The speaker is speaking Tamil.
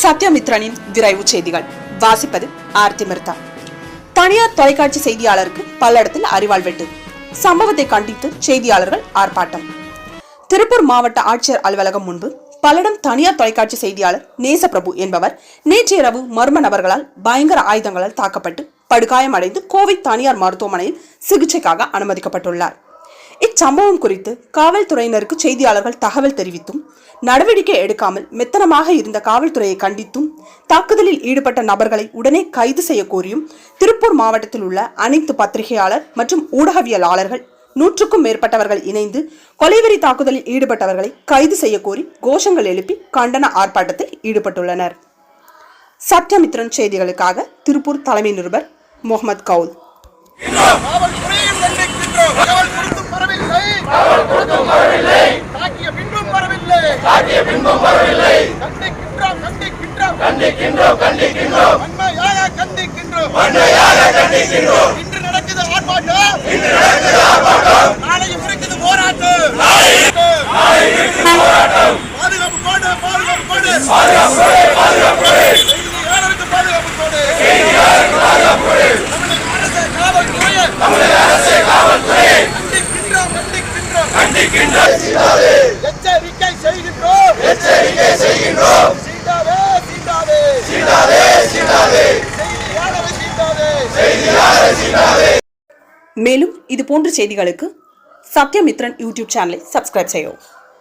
சத்யமித்ரனின் விரைவு செய்திகள். வாசிப்பது ஆர்த்தி தனியார் தொலைக்காட்சி செய்தியாளருக்கு பல்லடத்தில் அறிவாள் வெட்டு. சம்பவத்தை கண்டித்து செய்தியாளர்கள் ஆர்ப்பாட்டம். திருப்பூர் மாவட்ட ஆட்சியர் அலுவலகம் முன்பு பல்லடம் தனியார் தொலைக்காட்சி செய்தியாளர் நேசப்பிரபு என்பவர் நேற்று இரவு மர்ம நபர்களால் பயங்கர ஆயுதங்களால் தாக்கப்பட்டு படுகாயமடைந்து கோவை தனியார் மருத்துவமனையில் சிகிச்சைக்காக அனுமதிக்கப்பட்டுள்ளார். இச்சம்பவம் குறித்து காவல்துறையினருக்கு செய்தியாளர்கள் தகவல் தெரிவித்தும் நடவடிக்கை எடுக்காமல் மெத்தனமாக இருந்த காவல்துறையை கண்டித்தும் தாக்குதலில் ஈடுபட்ட நபர்களை உடனே கைது செய்ய கோரியும் திருப்பூர் மாவட்டத்தில் உள்ள அனைத்து பத்திரிகையாளர் மற்றும் ஊடகவியலாளர்கள் நூற்றுக்கும் மேற்பட்டவர்கள் இணைந்து கொலைவெறி தாக்குதலில் ஈடுபட்டவர்களை கைது செய்ய கோரி கோஷங்கள் எழுப்பி கண்டன ஆர்ப்பாட்டத்தில் ஈடுபட்டுள்ளனர். சத்யமித்ரன் செய்திகளுக்காக திருப்பூர் தலைமை நிருபர் முகமது கவுல் எச்சரிக்கை செய்கின்றோம் எச்சரிக்கை செய்கின்றோம். சீண்டாதே சீண்டாதே சீண்டாதே சீண்டாதே செய்தியாளரை சீண்டாதே செய்தியாளரை சீண்டாதே மேலும் இது போன்ற செய்திகளுக்கு சத்யமித்ரன் யூடியூப் சேனலை சப்ஸ்கிரைப் செய்யவும்.